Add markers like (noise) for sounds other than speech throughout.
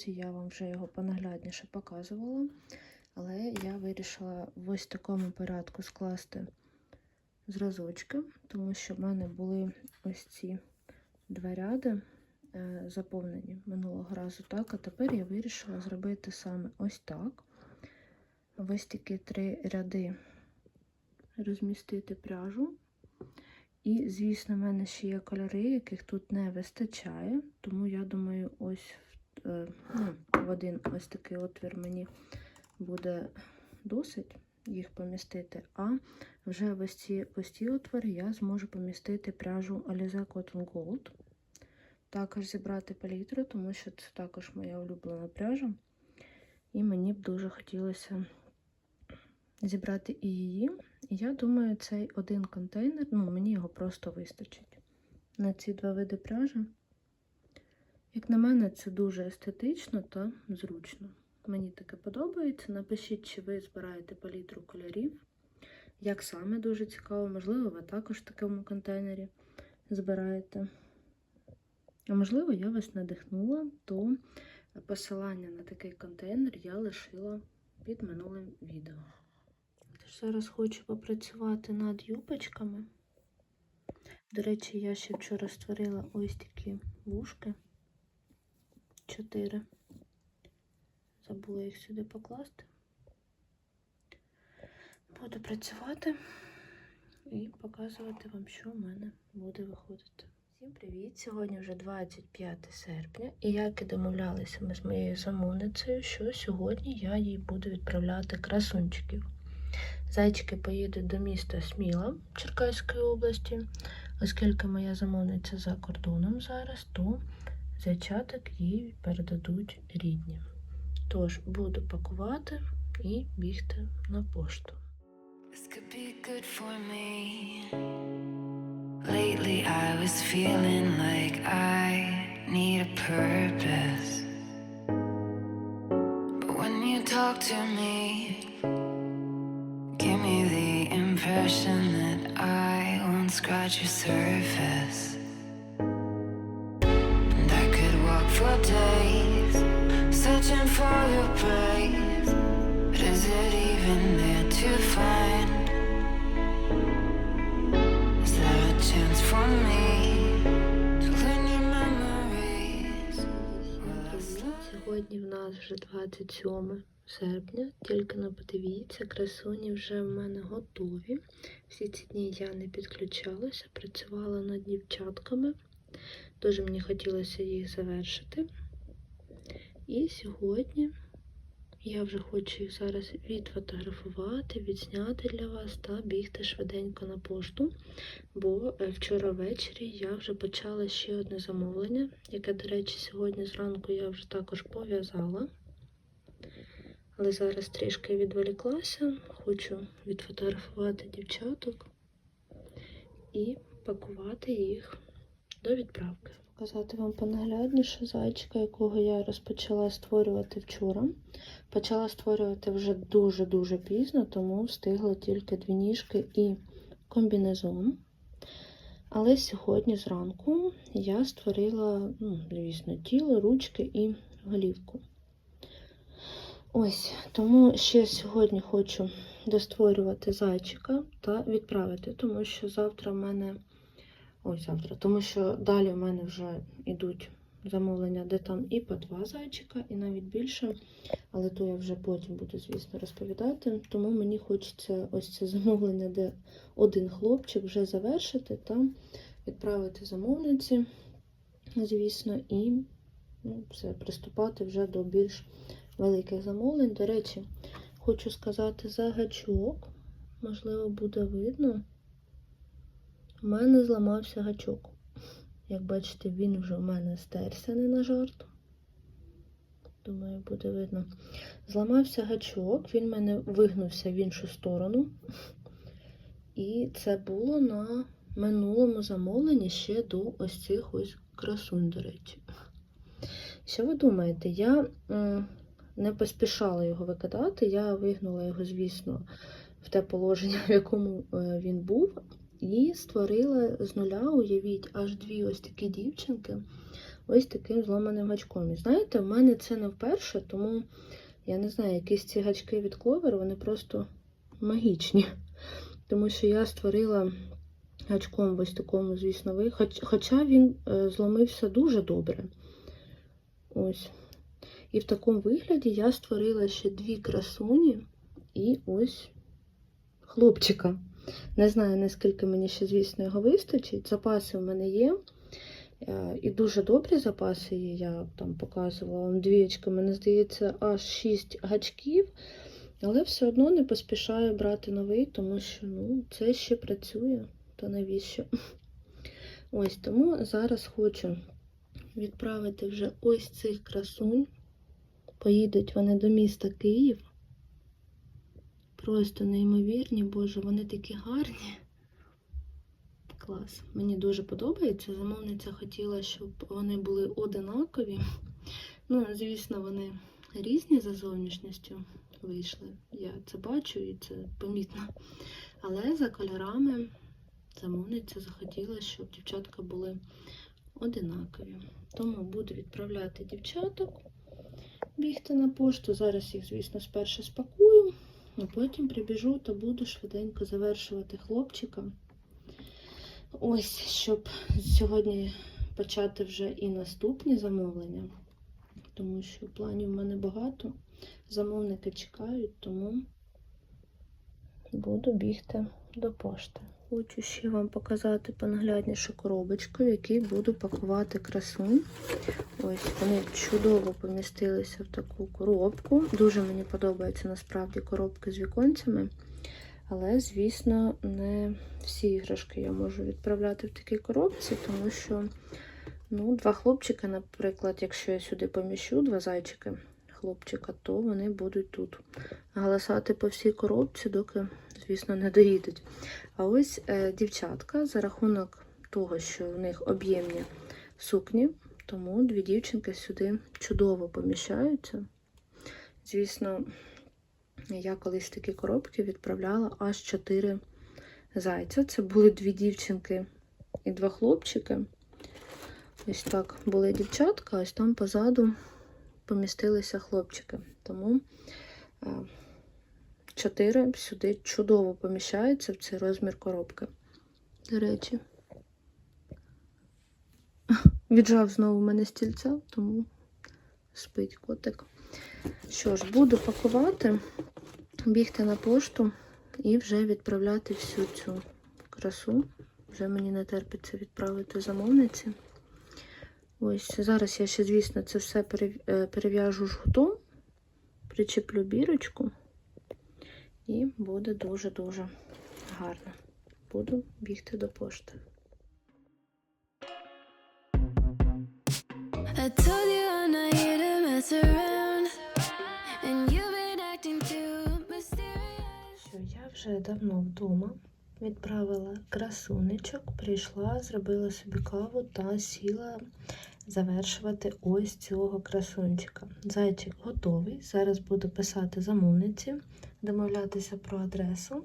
влозі я вам вже його понаглядніше показувала. Але я вирішила в ось такому порядку скласти зразочки, тому що в мене були ось ці два ряди е, заповнені минулого разу так, а тепер я вирішила зробити саме ось так. Ось такі три ряди розмістити пряжу. І, звісно, в мене ще є кольори, яких тут не вистачає, тому я думаю, ось ну, в один ось такий отвір мені буде досить їх помістити, а вже ось ці пусті отвори я зможу помістити пряжу Alize Cotton Gold. Також зібрати палітру, тому що це також моя улюблена пряжа. І мені б дуже хотілося зібрати і її. Я думаю, цей один контейнер, ну, мені його просто вистачить на ці два види пряжі. Як на мене, це дуже естетично та зручно. Мені таке подобається. Напишіть, чи ви збираєте палітру кольорів. Як саме дуже цікаво, можливо, ви також в такому контейнері збираєте. А можливо, я вас надихнула, то посилання на такий контейнер я лишила під минулим відео. Тож зараз хочу попрацювати над юбочками. До речі, я ще вчора створила ось такі вушки. Чотири. Забула їх сюди покласти. Буду працювати і показувати вам, що в мене буде виходити. Всім привіт! Сьогодні вже 25 серпня, і як і домовлялися ми з моєю замовницею, що сьогодні я їй буду відправляти красунчиків. Зайчики поїдуть до міста Сміла Черкаської області, оскільки моя замовниця за кордоном зараз, то зайчаток їй передадуть рідні. Тож буду пакувати і бігти на пошту. This could be good for me. Lately, I was feeling like I need a purpose. But when you talk to me, give me the impression that I won't scratch your surface. For days, searching for your praise. But is it even there to find? Is there a chance for me to your memories? Сьогодні в нас вже 27 серпня, тільки не подивіться, красуні вже в мене готові. Всі ці дні я не підключалася, працювала над дівчатками. Дуже мені хотілося їх завершити. І сьогодні я вже хочу їх зараз відфотографувати, відзняти для вас та бігти швиденько на пошту. Бо е, вчора ввечері я вже почала ще одне замовлення, яке, до речі, сьогодні зранку я вже також пов'язала. Але зараз трішки відволіклася, хочу відфотографувати дівчаток і пакувати їх до відправки. Показати вам понаглядніше зайчика, якого я розпочала створювати вчора. Почала створювати вже дуже-дуже пізно, тому встигла тільки дві ніжки і комбінезон. Але сьогодні зранку я створила, ну, звісно, тіло, ручки і голівку. Ось, тому ще сьогодні хочу достворювати зайчика та відправити, тому що завтра в мене. Ось завтра, тому що далі в мене вже йдуть замовлення, де там і по два зайчика, і навіть більше. Але то я вже потім буду, звісно, розповідати. Тому мені хочеться ось це замовлення, де один хлопчик вже завершити та відправити замовниці, звісно, і ну, все, приступати вже до більш великих замовлень. До речі, хочу сказати за гачок, можливо, буде видно. У мене зламався гачок. Як бачите, він вже у мене стерся не на жарт. Думаю, буде видно. Зламався гачок, він в мене вигнувся в іншу сторону. І це було на минулому замовленні ще до ось цих ось красунь, до речі. Що ви думаєте? Я не поспішала його викидати, я вигнула його, звісно, в те положення, (laughs) в якому е, він був. І створила з нуля, уявіть, аж дві ось такі дівчинки. ось таким зламаним гачком. І знаєте, в мене це не вперше, тому я не знаю, якісь ці гачки від кловер, вони просто магічні. (laughs) Тому що я створила гачком ось такому, звісно, ви. Хоч, хоча він е, зломився дуже добре. Ось. І в такому вигляді я створила ще дві красуні і ось хлопчика. Не знаю, наскільки мені ще, звісно, його вистачить. Запаси в мене є. Е, І дуже добрі запаси є. Я там показувала вам двічки, мені здається, аж 6 гачків. Але все одно не поспішаю брати новий, тому що ну, це ще працює, то навіщо? Ось тому зараз хочу відправити вже ось цих красунь. Поїдуть вони до міста Київ. Просто неймовірні, боже, вони такі гарні. Клас. Мені дуже подобається. Замовниця хотіла, щоб вони були одинакові. Ну, звісно, вони різні за зовнішністю вийшли. Я це бачу і це помітно. Але за кольорами замовниця захотіла, щоб дівчатка були одинакові. Тому буду відправляти дівчаток, бігти на пошту. Зараз їх, звісно, спершу спакую, а потім прибіжу та буду швиденько завершувати хлопчика. Ось, щоб сьогодні почати вже і наступні замовлення, тому що планів в мене багато. Замовники чекають, тому буду бігти до пошти. Хочу ще вам показати понагляднішу коробочку, в якій буду пакувати красунь. Ось вони чудово помістилися в таку коробку. Дуже мені подобаються насправді коробки з віконцями. Але, звісно, не всі іграшки я можу відправляти в такій коробці, тому що ну, два хлопчики, наприклад, якщо я сюди поміщу два зайчики хлопчика, то вони будуть тут. Галасати по всій коробці, доки, звісно, не доїдуть. А ось е, дівчатка за рахунок того, що в них об'ємні сукні, тому дві дівчинки сюди чудово поміщаються. Звісно, я колись такі коробки відправляла аж 4 зайця. Це були дві дівчинки і два хлопчики. Ось так були дівчатка, ось там позаду помістилися хлопчики. Тому е, 4 сюди чудово поміщаються в цей розмір коробки. До речі, (laughs) віджав знову в мене стільця, тому спить котик. Що ж, буду пакувати, бігти на пошту і вже відправляти всю цю красу. Вже мені не терпиться відправити замовниці. Ось зараз я ще, звісно, це все е, перев'яжу жгутом, причеплю бірочку, і буде дуже-дуже гарно. Буду бігти до пошти. Що я вже давно вдома відправила красунечок, прийшла, зробила собі каву та сіла завершувати ось цього красунчика. Зайчик готовий. Зараз буду писати замовниці, домовлятися про адресу.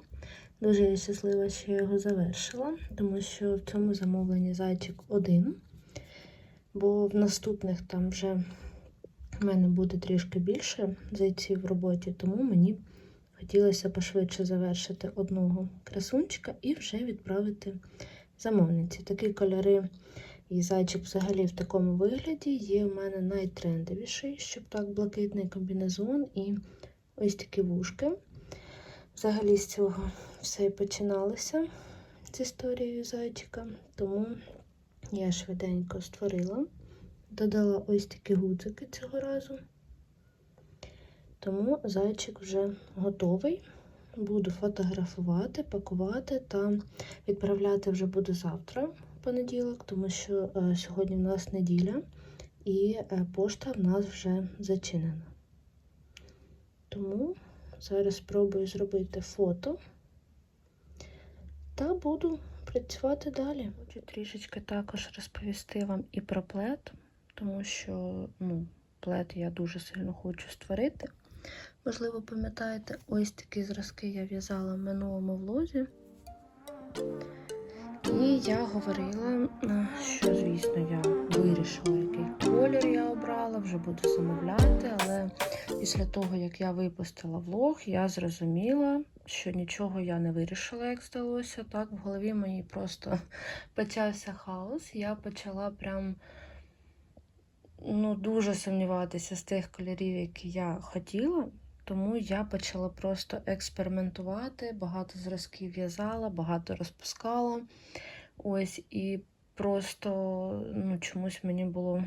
Дуже я щаслива, що я його завершила, тому що в цьому замовленні зайчик один, бо в наступних там вже в мене буде трішки більше зайців в роботі, тому мені хотілося пошвидше завершити одного красунчика і вже відправити замовниці. Такі кольори і зайчик взагалі в такому вигляді є в мене найтрендовіший, щоб так блакитний комбінезон і ось такі вушки. Взагалі з цього все і починалося з історією зайчика, тому я швиденько створила, додала ось такі гудзики цього разу. Тому зайчик вже готовий. Буду фотографувати, пакувати та відправляти вже буду завтра, в понеділок, тому що е, сьогодні в нас неділя і е, пошта в нас вже зачинена. Тому зараз спробую зробити фото та буду працювати далі. Хочу трішечки також розповісти вам і про плед, тому що ну, плед я дуже сильно хочу створити. Можливо, пам'ятаєте, ось такі зразки я в'язала в минулому влозі. І я говорила, е, що, звісно, я вирішила, який колір я обрала, вже буду замовляти, але після того, як я випустила влог, я зрозуміла, що нічого я не вирішила, як здалося. Так, в голові моїй просто (laughs) почався хаос. Я почала прям ну, дуже сумніватися з тих кольорів, які я хотіла. Тому я почала просто експериментувати, багато зразків в'язала, багато розпускала. Ось, і просто ну, чомусь мені було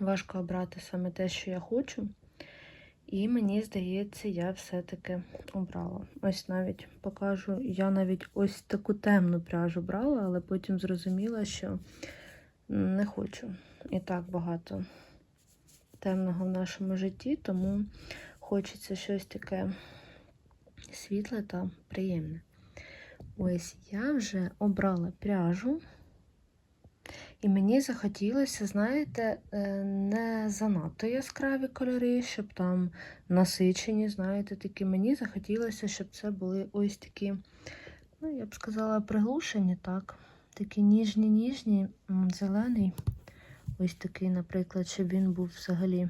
важко обрати саме те, що я хочу. І мені здається, я все-таки обрала. Ось навіть покажу. Я навіть ось таку темну пряжу брала, але потім зрозуміла, що не хочу. І так багато темного в нашому житті, тому хочеться щось таке світле та приємне. Ось я вже обрала пряжу, і мені захотілося, знаєте, е, не занадто яскраві кольори, щоб там насичені, знаєте, такі. Мені захотілося, щоб це були ось такі, ну, я б сказала, приглушені, так. Такі ніжні-ніжні, зелений. Ось такий, наприклад, щоб він був взагалі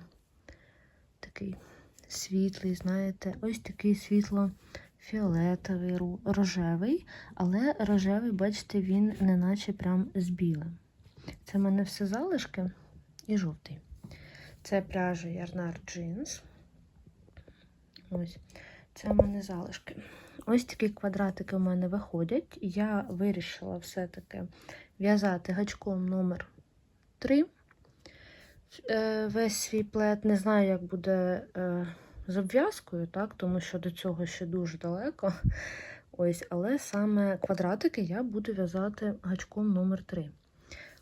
такий світлий, знаєте, ось такий світло-фіолетовий, рожевий, але рожевий, бачите, він неначе прям з білим. Це в мене все залишки і жовтий. Це пряжа Ярнар Jeans. Ось. Це в мене залишки. Ось такі квадратики в мене виходять. Я вирішила все-таки в'язати гачком номер 3 е, весь свій плед. Не знаю, як буде е, з обв'язкою, так, тому що до цього ще дуже далеко. Ось, але саме квадратики я буду в'язати гачком номер 3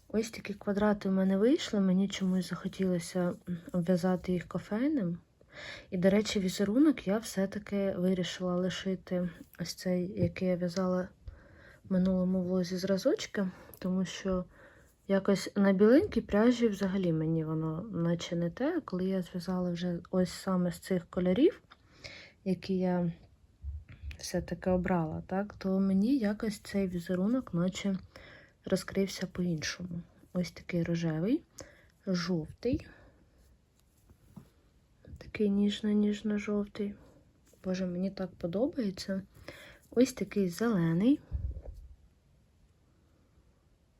Ось такі квадрати в мене вийшли. Мені чомусь захотілося обв'язати їх кофейним. І, до речі, візерунок я все-таки вирішила лишити ось цей, який я в'язала в минулому влозі зразочки, тому що якось на біленькій пряжі взагалі мені воно наче не те. Коли я зв'язала вже ось саме з цих кольорів, які я все-таки обрала, так, то мені якось цей візерунок наче розкрився по-іншому. Ось такий рожевий, жовтий. Такий ніжно-ніжно-жовтий. Боже, мені так подобається. Ось такий зелений.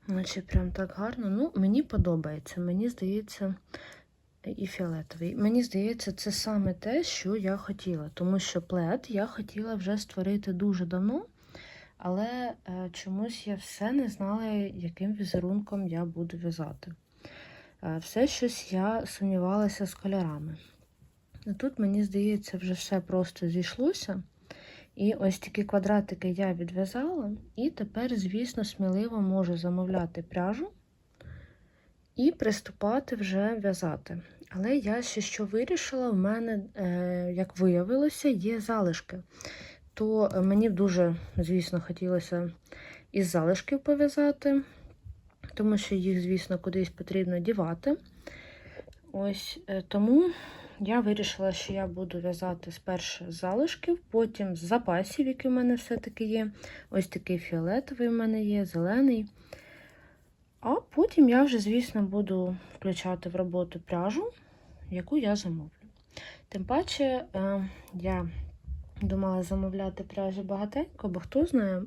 Наче прям так гарно. Ну, мені подобається. Мені здається, і фіолетовий. Мені здається, це саме те, що я хотіла. Тому що плед я хотіла вже створити дуже давно. Але е, чомусь я все не знала, яким візерунком я буду в'язати. Е, все щось я сумнівалася з кольорами. А Тут, мені здається, вже все просто зійшлося. І ось такі квадратики я відв'язала, і тепер, звісно, сміливо можу замовляти пряжу і приступати вже в'язати. Але я ще що вирішила, в мене, е, як виявилося, є залишки. То мені дуже, звісно, хотілося із залишків пов'язати, тому що їх, звісно, кудись потрібно дівати. Ось е, тому я вирішила, що я буду в'язати спершу з залишків, потім з запасів, які в мене все-таки є. Ось такий фіолетовий в мене є, зелений. А потім я вже, звісно, буду включати в роботу пряжу, яку я замовлю. Тим паче, е, я думала замовляти пряжі багатенько, бо хто знає,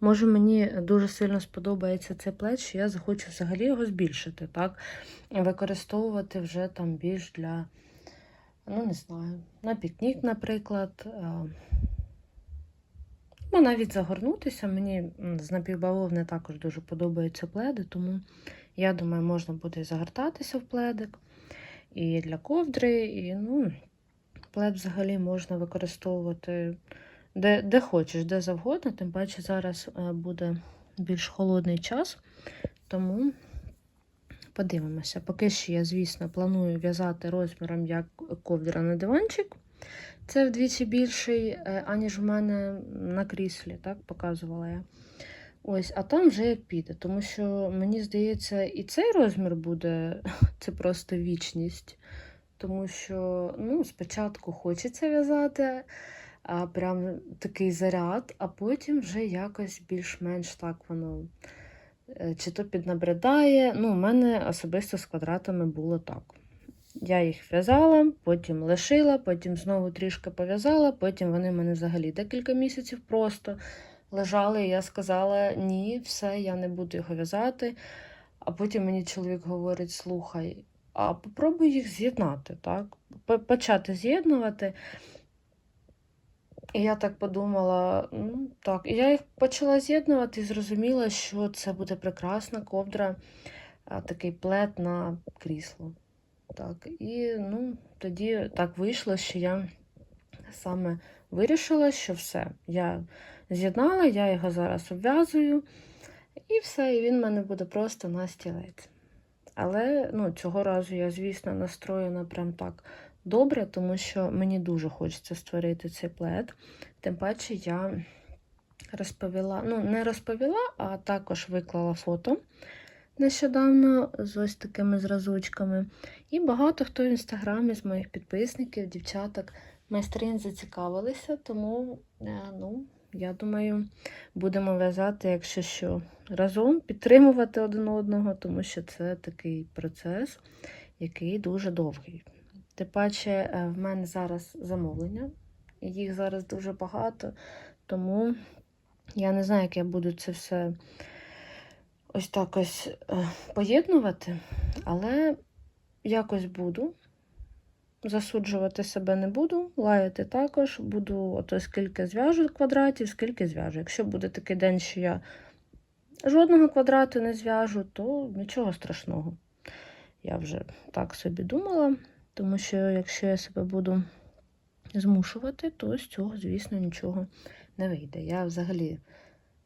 може мені дуже сильно сподобається цей плед, що я захочу взагалі його збільшити, так? Використовувати вже там більш для ну, не знаю, на пікнік, наприклад. Ну, навіть загорнутися. Мені з напівбавовни також дуже подобаються пледи, тому я думаю, можна буде загортатися в пледик. І для ковдри, і ну, плед взагалі можна використовувати де, де хочеш, де завгодно. Тим паче зараз е, буде більш холодний час, тому Подивимося. Поки що я, звісно, планую в'язати розміром як ковдра на диванчик. Це вдвічі більший, е, аніж у мене на кріслі, так, показувала я. Ось, а там вже як піде, тому що, мені здається, і цей розмір буде (laughs) це просто вічність. Тому що ну, спочатку хочеться в'язати, а прям такий заряд, а потім вже якось більш-менш так воно чи то піднабридає. Ну, у мене особисто з квадратами було так. Я їх в'язала, потім лишила, потім знову трішки пов'язала, потім вони в мене взагалі декілька місяців просто лежали. І я сказала: ні, все, я не буду його в'язати. А потім мені чоловік говорить: слухай, а попробуй їх з'єднати, так? Почати з'єднувати. І я так подумала, ну так, і я їх почала з'єднувати і зрозуміла, що це буде прекрасна ковдра, такий плед на крісло. Так, і ну, тоді так вийшло, що я саме вирішила, що все. Я з'єднала, я його зараз обв'язую, і все, і він в мене буде просто на стілець. Але ну, цього разу я, звісно, настроєна прям так добре, тому що мені дуже хочеться створити цей плед. Тим паче я розповіла, ну, не розповіла, а також виклала фото нещодавно з ось такими зразочками. І багато хто в інстаграмі з моїх підписників, дівчаток, майстринь зацікавилися, тому, е, ну, я думаю, будемо в'язати, якщо що, разом підтримувати один одного, тому що це такий процес, який дуже довгий. Тим паче, е, в мене зараз замовлення, їх зараз дуже багато, тому я не знаю, як я буду це все ось так ось е, поєднувати, але якось буду. Засуджувати себе не буду, лаяти також. Буду ото скільки зв'яжу квадратів, скільки зв'яжу. Якщо буде такий день, що я жодного квадрату не зв'яжу, то нічого страшного. Я вже так собі думала, тому що якщо я себе буду змушувати, то з цього, звісно, нічого не вийде. Я взагалі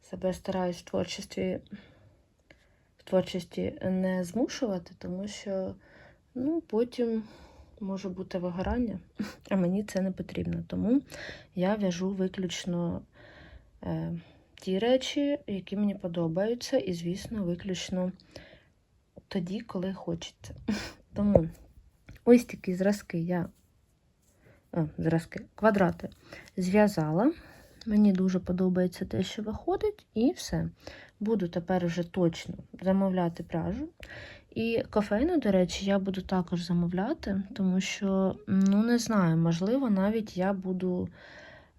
себе стараюсь в творчості, в творчості не змушувати, тому що ну, потім може бути вигорання, (laughs) а мені це не потрібно. Тому я в'яжу виключно е, ті речі, які мені подобаються, і, звісно, виключно тоді, коли хочеться. (laughs) Тому ось такі зразки я. А, зразки, квадрати зв'язала. Мені дуже подобається те, що виходить, і все. Буду тепер вже точно замовляти пряжу. І кофейну, до речі, я буду також замовляти, тому що, ну, не знаю, можливо, навіть я буду.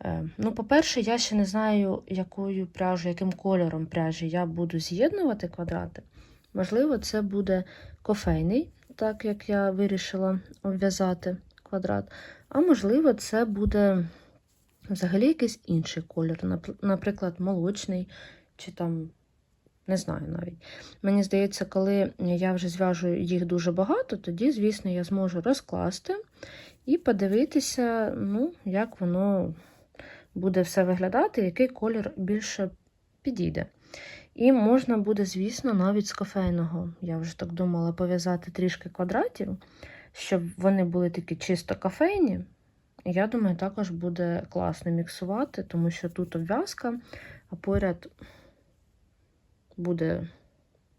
е, Ну, по-перше, я ще не знаю, якою пряжу, яким кольором пряжі я буду з'єднувати квадрати. Можливо, це буде кофейний, так як я вирішила обв'язати квадрат. А можливо, це буде взагалі якийсь інший кольор, наприклад, молочний, чи там, не знаю навіть. Мені здається, коли я вже зв'яжу їх дуже багато, тоді, звісно, я зможу розкласти і подивитися, ну, як воно буде все виглядати, який колір більше підійде. І можна буде, звісно, навіть з кофейного, я вже так думала, пов'язати трішки квадратів, щоб вони були такі чисто кофейні. Я думаю, також буде класно міксувати, тому що тут обв'язка, а поряд буде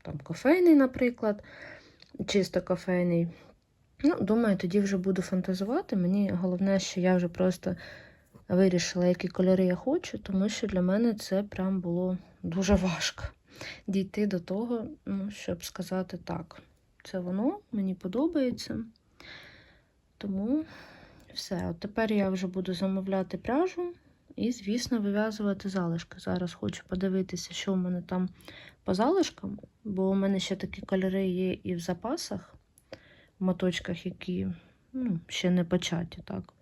там кофейний, наприклад, чисто кофейний. Ну, думаю, тоді вже буду фантазувати. Мені головне, що я вже просто вирішила, які кольори я хочу, тому що для мене це прям було дуже важко дійти до того, ну, щоб сказати так, це воно, мені подобається. Тому все. От тепер я вже буду замовляти пряжу і, звісно, вив'язувати залишки. Зараз хочу подивитися, що в мене там по залишкам, бо у мене ще такі кольори є і в запасах, в моточках, які ну, ще не початі, так.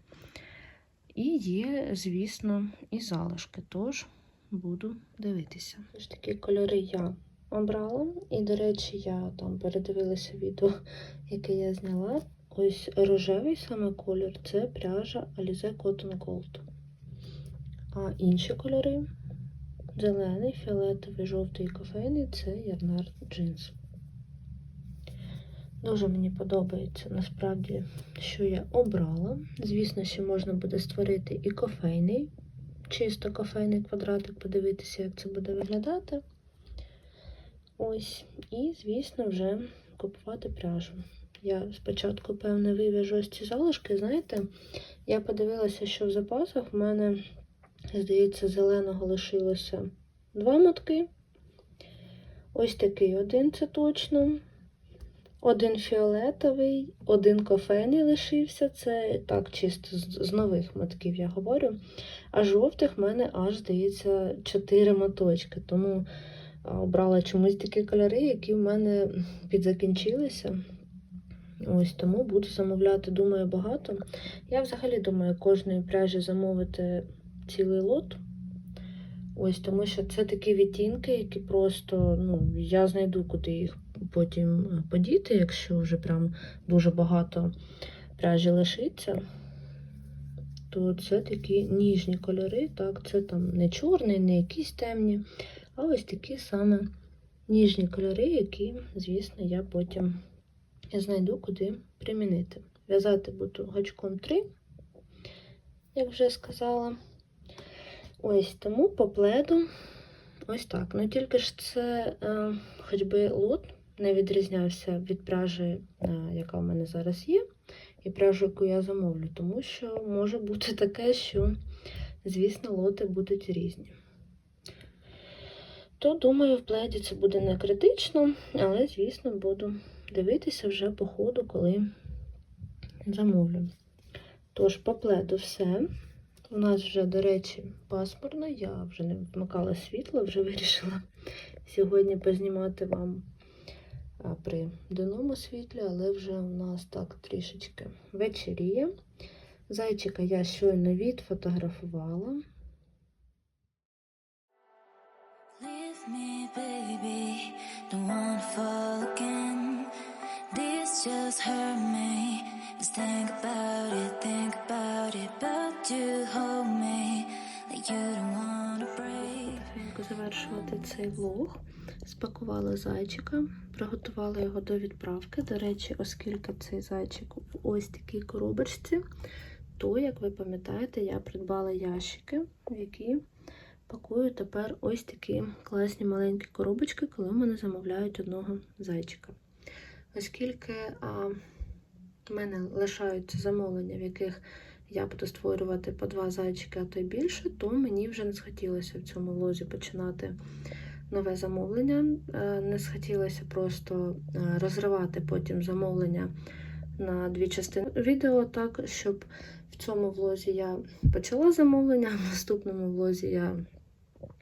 І є, звісно, і залишки, тож буду дивитися. Ось такі кольори я обрала. І, до речі, я там передивилася відео, (laughs) яке я зняла. Ось рожевий саме колір це пряжа Alize Cotton Gold. А інші кольори зелений, фіолетовий, жовтий і кофейний це Ярнар Джинс. Дуже мені подобається насправді, що я обрала. Звісно, ще можна буде створити і кофейний, чисто кофейний квадратик, подивитися, як це буде виглядати. Ось, і, звісно, вже купувати пряжу. Я спочатку, певне, вив'яжу ось ці залишки. Знаєте, я подивилася, що в запасах в мене, здається, зеленого лишилося два мотки. Ось такий один, це точно. Один фіолетовий, один кофейний лишився. Це так, чисто з, нових мотків я говорю. А жовтих в мене аж, здається, 4 моточки. Тому обрала чомусь такі кольори, які в мене підзакінчилися. Ось тому буду замовляти, думаю, багато. Я взагалі думаю, кожної пряжі замовити цілий лот. Ось тому що це такі відтінки, які просто, ну, я знайду, куди їх потім е, подіти, якщо вже прям дуже багато пряжі лишиться. То це такі ніжні кольори, так, це там не чорний, не якісь темні, а ось такі саме ніжні кольори, які, звісно, я потім знайду, куди примінити. В'язати буду гачком 3, як вже сказала. Ось тому по пледу ось так. Ну тільки ж це е, хоч би лот не відрізнявся від пряжі, е, яка в мене зараз є, і пряжу, яку я замовлю, тому що може бути таке, що, звісно, лоти будуть різні. То, думаю, в пледі це буде не критично, але, звісно, буду дивитися вже по ходу, коли замовлю. Тож, по пледу все. У нас вже, до речі, пасмурно, я вже не вмикала світло, вже (laughs) вирішила сьогодні познімати вам при денному світлі, але вже у нас так трішечки вечеріє. Зайчика я щойно відфотографувала. Just hurt me. Just think about it, think about it. But you hold me like you don't wanna break. Завершувати цей влог. Спакувала зайчика, приготувала його до відправки. До речі, оскільки цей зайчик в ось такій коробочці, то, як ви пам'ятаєте, я придбала ящики, в які пакую тепер ось такі класні маленькі коробочки, коли мене замовляють одного зайчика. Оскільки а, в мене лишаються замовлення, в яких я буду створювати по два зайчики, а то й більше, то мені вже не схотілося в цьому влозі починати нове замовлення. Е, Не схотілося просто е, розривати потім замовлення на дві частини відео, так, щоб в цьому влозі я почала замовлення, а в наступному влозі я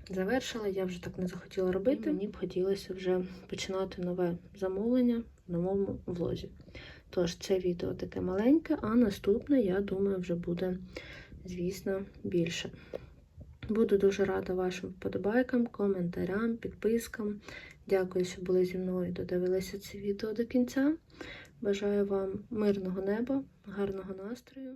завершила, я вже так не захотіла робити. Мені б хотілося вже починати нове замовлення в новому влозі. Тож, це відео таке маленьке, а наступне, я думаю, вже буде, звісно, більше. Буду дуже рада вашим вподобайкам, коментарям, підпискам. Дякую, що були зі мною і додивилися це відео до кінця. Бажаю вам мирного неба, гарного настрою.